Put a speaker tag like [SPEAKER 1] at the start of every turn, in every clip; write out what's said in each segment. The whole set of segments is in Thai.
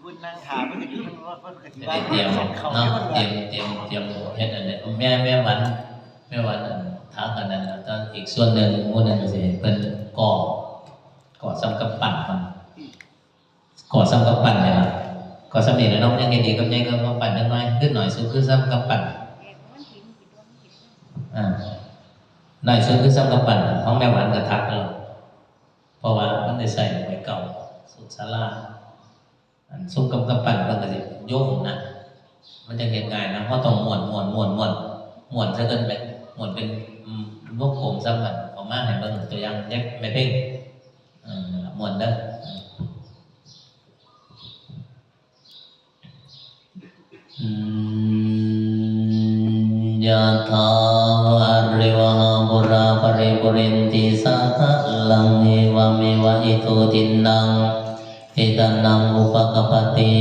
[SPEAKER 1] เพิ่นนั่งถามเพิ่นก็เพิ่นว่าเพิ่นก็สิ
[SPEAKER 2] จะ
[SPEAKER 1] ว่า
[SPEAKER 2] ได้เตรียม
[SPEAKER 1] เนาะเพิ่น
[SPEAKER 2] เตรี
[SPEAKER 1] ย
[SPEAKER 2] มเตรียมเตรียมเฮ็ดอันนี้แม่แม่วันแม่วันอันทักอันนั้นแล้วก็อีกส่วนหนึ่งหมู่หนึงก็สิเพิ่นก่อก่อซ้ำกับปั่นมันก่อซ้ำกับปั่นเนี่ยล่ะก่อซ้ำนี่แล้วน้องยังไงดีกับยังก็มาปั่นน้อยขึ้นหน่อยสูงขึ้นซ้ำกับปั่นอ่าหน่อยสูงขึ้นซ้ำกับปั่นห้องแม่หวานก็ทักแล้ว เพราะว่ามันได้ใส่ไว้เก่าสุดสาราอันซุ่มกำกับปั่นมันก็จะโยกนะมันจะเห็นง่ายนะเพราะต้องม้วนม้วนม้วนม้วนม้วนซะเกินไปม้วนเป็นพวงกลมซ้ำกันออกมาให้เบิ่งตัวอย่างแยกไม่เพ่งเออนั่นล่ะม้วนเด้อ ยะถาวะริวหาปุราปริปุรินติสาคะลังเอวะเมวะอิโตตินังอิตันนังอุปกปปติ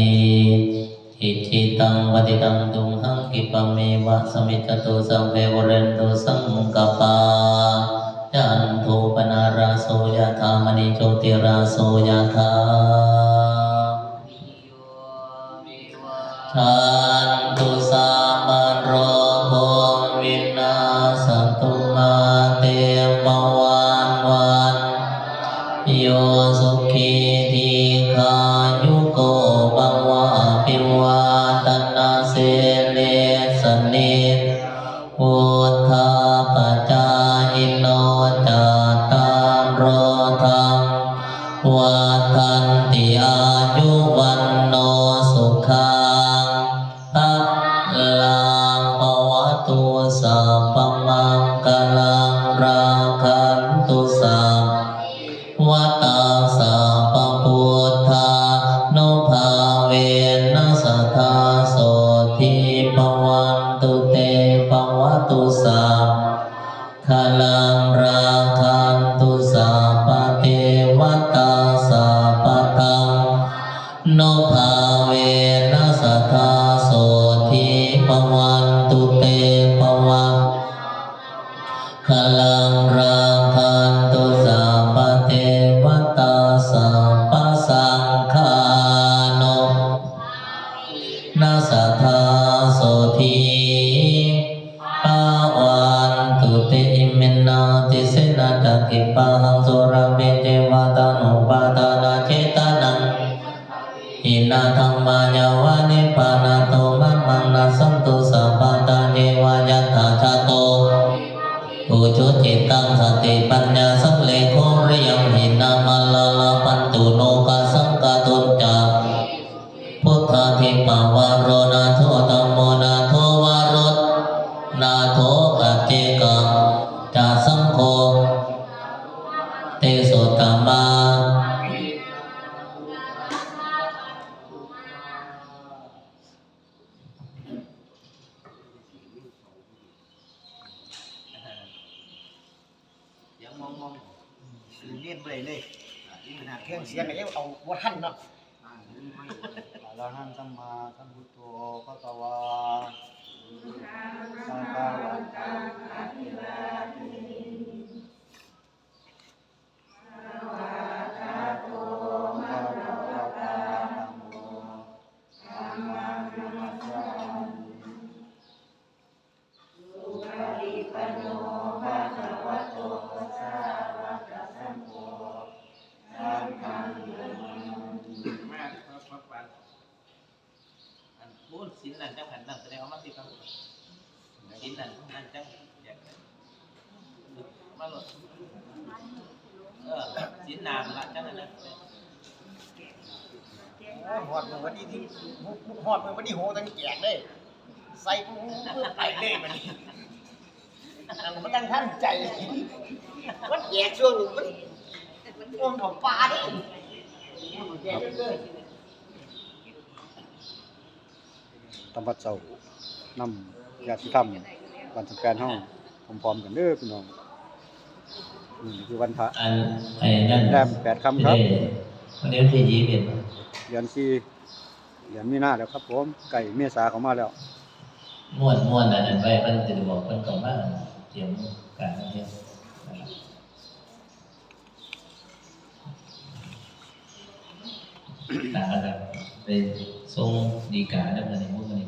[SPEAKER 2] อิจิตังปฏิตังตุมหังกิปเมวะสมิจตุสัพเพวเรนตุสังกปปายันโทปนาราโสยธามณิโชติราโสยธาทัน สิเลสเนพุทธา ลังรา สียงก็
[SPEAKER 1] ยังเอาบ่ทันเนาะ
[SPEAKER 3] อะระหังสัมมาสัมพุทโธพระกวา
[SPEAKER 2] อันพูดสินนั่นจังหันนั่นแสดงว่ามันสิครับสินนั่นนั่นจังอยากมาหลดเออสินนามละจังนั้นนะ
[SPEAKER 1] โอ้หอดมือวันนี้ที่หอดมือวันนี้โหตั้งแจกเลยใส่ปุ๊บปุ๊บไปเลยมันมันตั้งท่านใจมันแจกช่วงหนึงมันอมของปลาดิมันแจกเรื่อย
[SPEAKER 3] ทำวัดเสาร์นำยาติธรรมวันทำการห้องพร้อมๆกันเด้อพี่น้องนี่คือวันพระ
[SPEAKER 2] อัน
[SPEAKER 3] แรมแปดคำครับ
[SPEAKER 2] วันนี้วันที่ยี่สิบเดื
[SPEAKER 3] อนสี่เดือนมีนาแล้วครับผมไก่เมษาเขามาแล้ว
[SPEAKER 2] ม้วนม้วนอันนั้นไปเพิ่นจะบอกเพิ่นก็มาเตรียมการนี่ด
[SPEAKER 4] ตาครับไปทรงดีกาแล้วมันใน
[SPEAKER 5] มุ้ง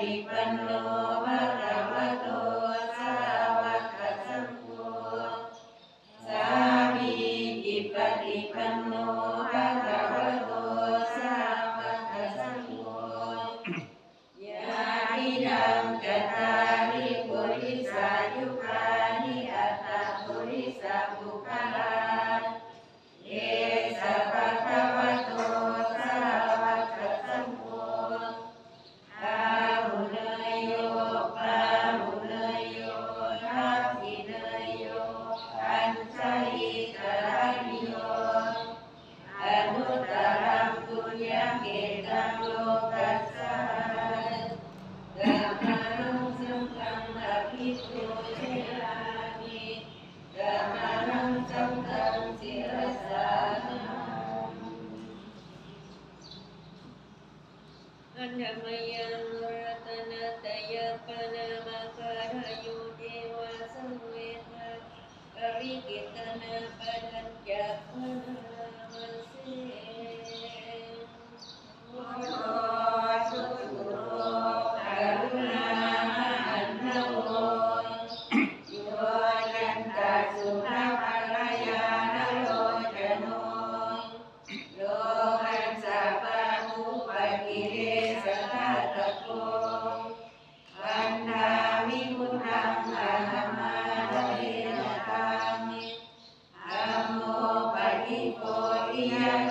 [SPEAKER 5] deep and
[SPEAKER 6] low.
[SPEAKER 5] อันธรรมยังรัตนตยปนามาคารยุเทวาสเวทาปริกิตนาปัญจพนา สั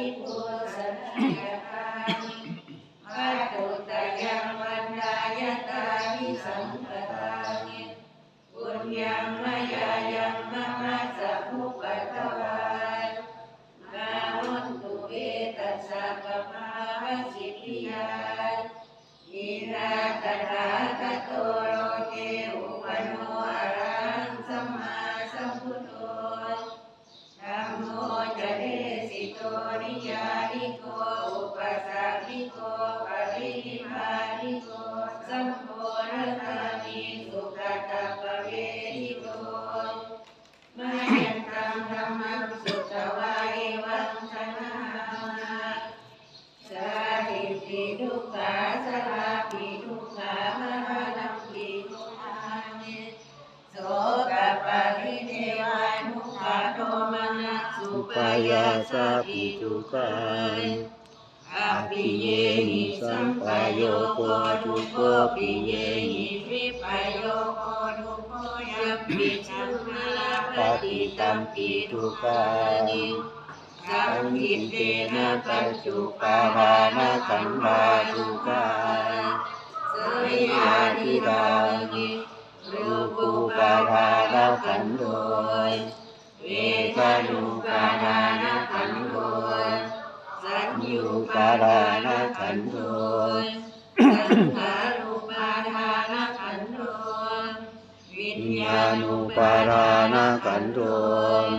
[SPEAKER 5] 一朵 สาสาปิทุทุกกาขาปิเยหิสัมปโยโกทุโกปิเยหิวิปโยโกทุโกยัมปิชัมมาลาปฏิตัมปิทุกขานิสังกิตเตนะปัจจุปาทานะขันธาทุกขาเสยาทิดานิรูปูปาทานะขันโดยเวทานุปาทานขันธ์โดย สัญญูปาทานขันธ์โดยสังขารุปาทานขันธ์โดยวิญ
[SPEAKER 3] วิญ
[SPEAKER 5] ญา
[SPEAKER 3] ญา
[SPEAKER 5] ณุ
[SPEAKER 3] ณุ
[SPEAKER 5] ปา
[SPEAKER 3] ปา
[SPEAKER 5] ทา
[SPEAKER 3] ทานขัน
[SPEAKER 5] ขันธ์
[SPEAKER 3] ธ์
[SPEAKER 5] โด
[SPEAKER 3] โด
[SPEAKER 5] ย
[SPEAKER 3] ย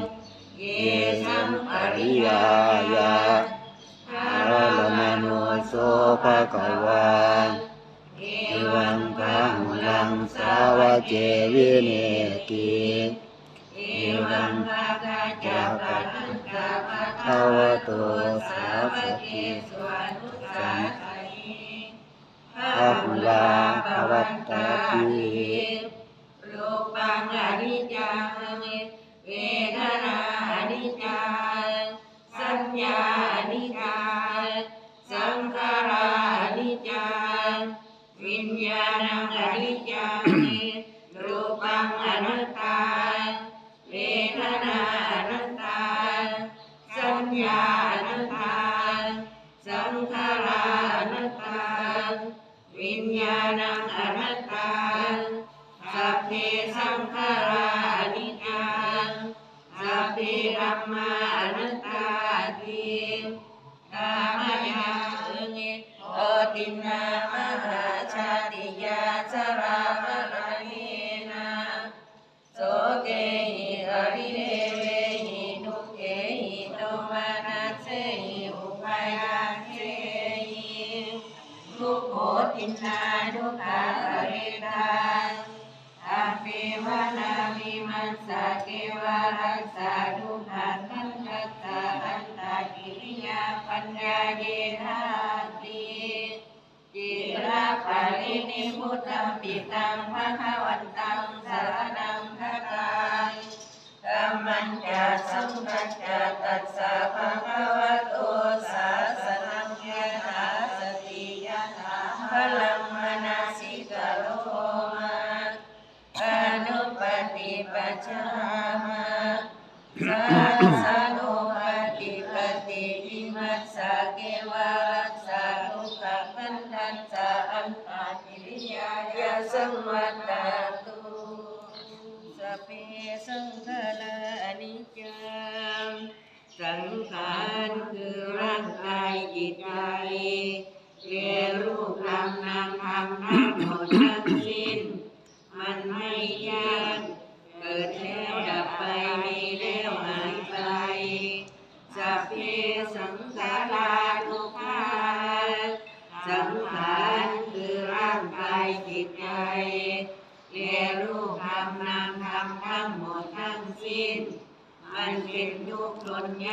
[SPEAKER 5] เย
[SPEAKER 3] เย
[SPEAKER 5] สั
[SPEAKER 3] สั
[SPEAKER 5] ม
[SPEAKER 3] ม
[SPEAKER 5] ป
[SPEAKER 3] ป
[SPEAKER 5] ริ
[SPEAKER 3] ริ
[SPEAKER 5] ยายาายาอา
[SPEAKER 3] อาร
[SPEAKER 5] ร
[SPEAKER 3] ม
[SPEAKER 5] ม
[SPEAKER 3] โน
[SPEAKER 5] โน
[SPEAKER 3] โส
[SPEAKER 5] โส
[SPEAKER 3] ภะ
[SPEAKER 5] ภะ
[SPEAKER 3] คะ
[SPEAKER 5] คะ
[SPEAKER 3] วาวาเอ
[SPEAKER 5] เอ
[SPEAKER 3] วั
[SPEAKER 5] วั
[SPEAKER 3] ง
[SPEAKER 5] ง
[SPEAKER 3] พ
[SPEAKER 5] พ
[SPEAKER 3] ระ
[SPEAKER 5] ระ
[SPEAKER 3] หุ
[SPEAKER 5] หุ
[SPEAKER 3] ลั
[SPEAKER 5] ลั
[SPEAKER 3] ง
[SPEAKER 5] ง
[SPEAKER 3] สา
[SPEAKER 5] สาวว
[SPEAKER 3] เจ
[SPEAKER 5] เจ
[SPEAKER 3] วิ
[SPEAKER 5] วิ
[SPEAKER 3] เน
[SPEAKER 5] เน
[SPEAKER 3] ติ
[SPEAKER 5] เอังภาคจะปัญจะ
[SPEAKER 3] ปัญ
[SPEAKER 5] จา
[SPEAKER 3] วะตุสา
[SPEAKER 5] วะ
[SPEAKER 3] กิ
[SPEAKER 5] สวั
[SPEAKER 3] ตถะอภุลาภวัตตา
[SPEAKER 5] ภิรูปังอนิจจังเวทนาอนิจจังสัญญา นิพุตตังปิตังภะคะวันตังสารนังคตังกัมมัญญาสังฆ นามธรรมทั้งหมดทั้งสิ้น มันไม่ยากเกิดแล้วดับไปมีแล้วหายไปสัพเพสังขาราทุกขาสังขารคือร่างกายจิตใจเรียรูปธรรมนามธรรมทั้งหมดทั้งสิ้น มันเป็นทุกข์ทนย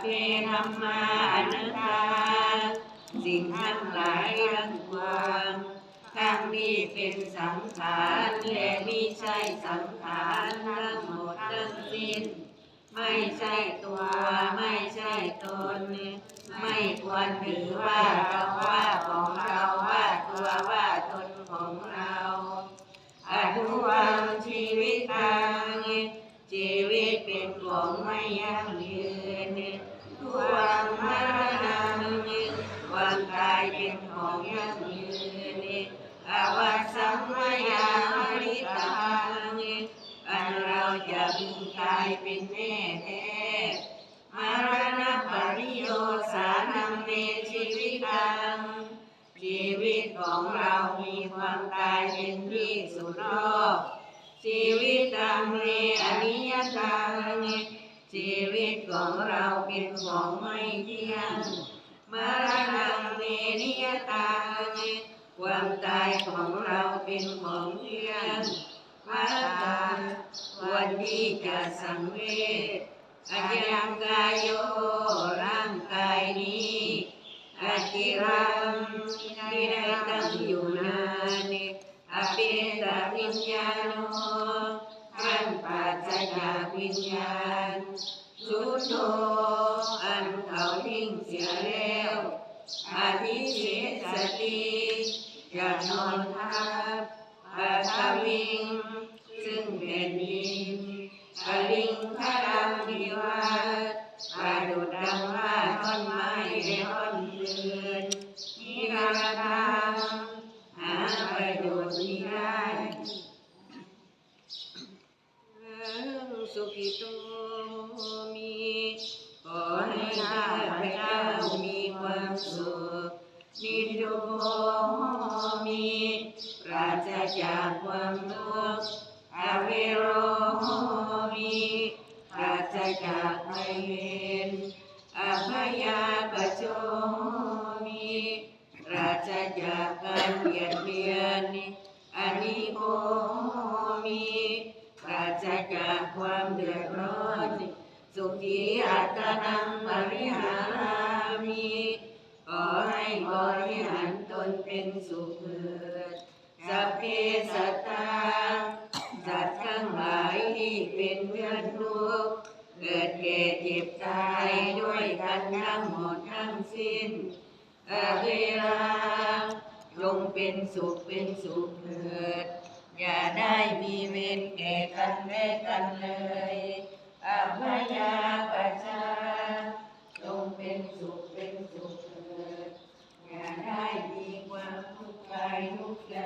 [SPEAKER 5] เพธรรมาอนัตตา สิ่งทั้งหลายทั้งปวงทั้งนี้เป็นสังขารและไม่ใช่สังขารทั้งหมดทั้งสิ้น ไม่ใช่ตัวไม่ใช่ตน ไม่ควรถือว่าเราว่าของเราว่าตัวว่าตนของเรา ของเรามีความตายเป็นที่สุดรอบชีวิตตังเมอนิยตังชีวิตของเราเป็นของไม่เที่ยงมรณะเมนิยตังความตายของเราเป็นของเที่ยงมาตาควรที่จะสังเวชอายังกายโยร่างกายนี้ อาจิรังที่ได้ตั้งอยู่นานอาเปตาวิญญาโนท่านปราศจาวิญญาณสุโตอันเขาทิ้งเสียแล้วอาทิเสสติจะนอนทับอาทวิง ซึ่งเป็นดินอลิงคารังนิวาอาดุดดังว่าท่อนไม้ ให้ข้าพเจ้ามีความสุขนิโรมีปราศจากความทุกข์อเวโรมิปราศจากภัยเวรอภยาปโจมิปราศจากการเบียดเบียนอนิโกมิปราศจากความเดือดร้อน สุขีอัตนังบริหารามิขอให้บริหารตนเป็นสุขเถิดสัพเพสัตตาสัตว์ทั้งหลายที่เป็นเพื่อนทุกข์เกิดแก่เจ็บตายด้วยกันทั้งหมดทั้งสิ้นอเวลาจงเป็นสุขเป็นสุขเถิด อย่าได้มีเวรแก่กันและกันเลย อัพยาปัชาจงเป็นสุขเป็นสุขเถิดยีความทุกข์ดุกใจ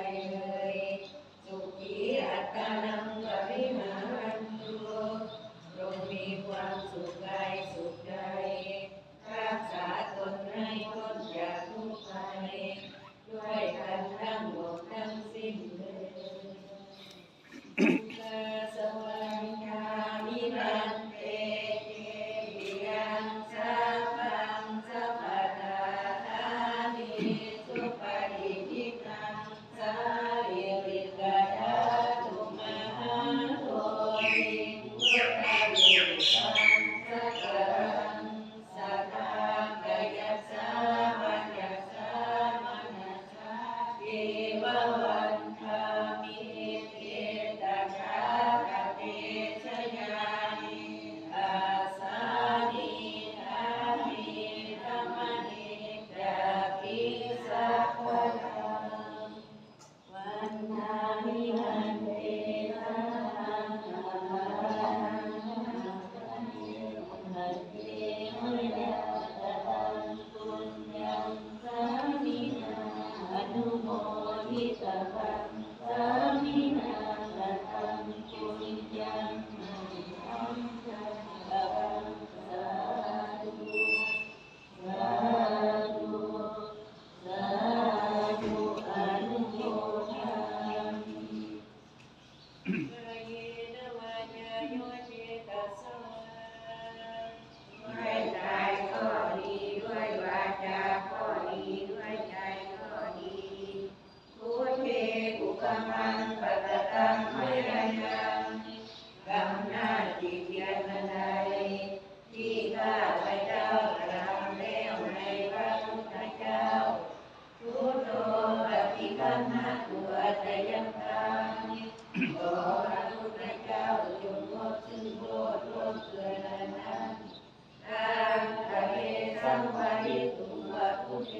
[SPEAKER 5] ตุวัตุเต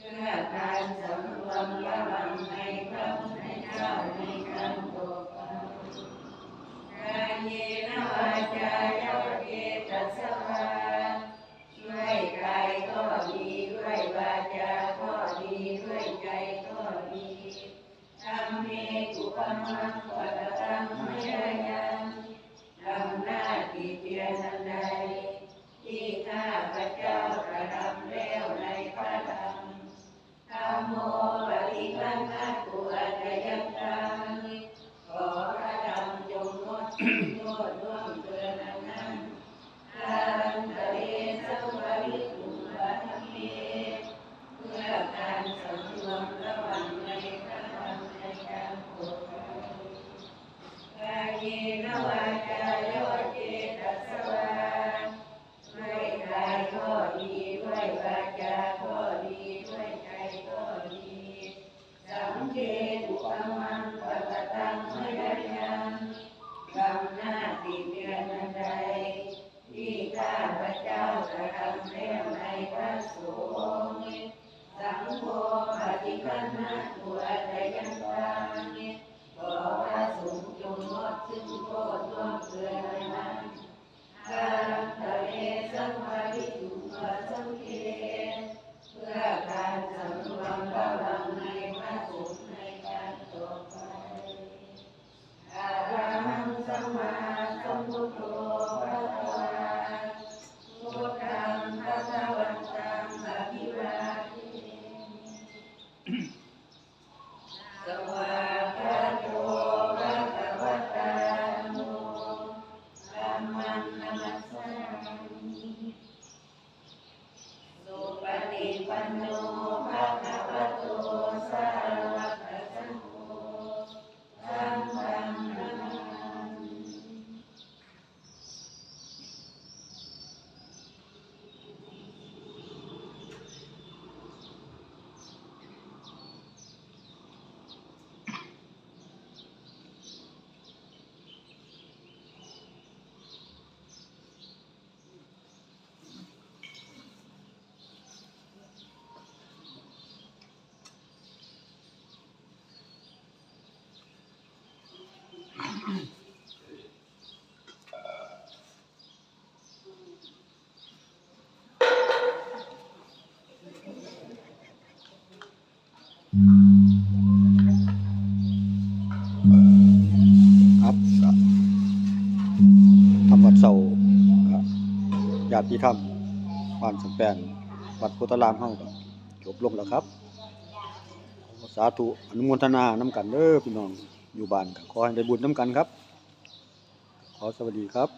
[SPEAKER 5] พื่อการสำรวมระวังในพระพุทธเจ้าในครั้งต่อไปกายเยนวาจายวเกตัสวาด้วยกายก็ดีด้วยวาจาก็ดีด้วยใจก็ดีทำเมกุปมังปะ ติธรรม
[SPEAKER 3] บ้านสังแปนวัดโพธารามเฮาก็จบลงแล้วครับ สาธุอนุโมทนาน้ำกันเด้อพี่น้องอยู่บ้านก็ขอให้ได้บุญน้ำกันครับ ขอสวัสดีครับ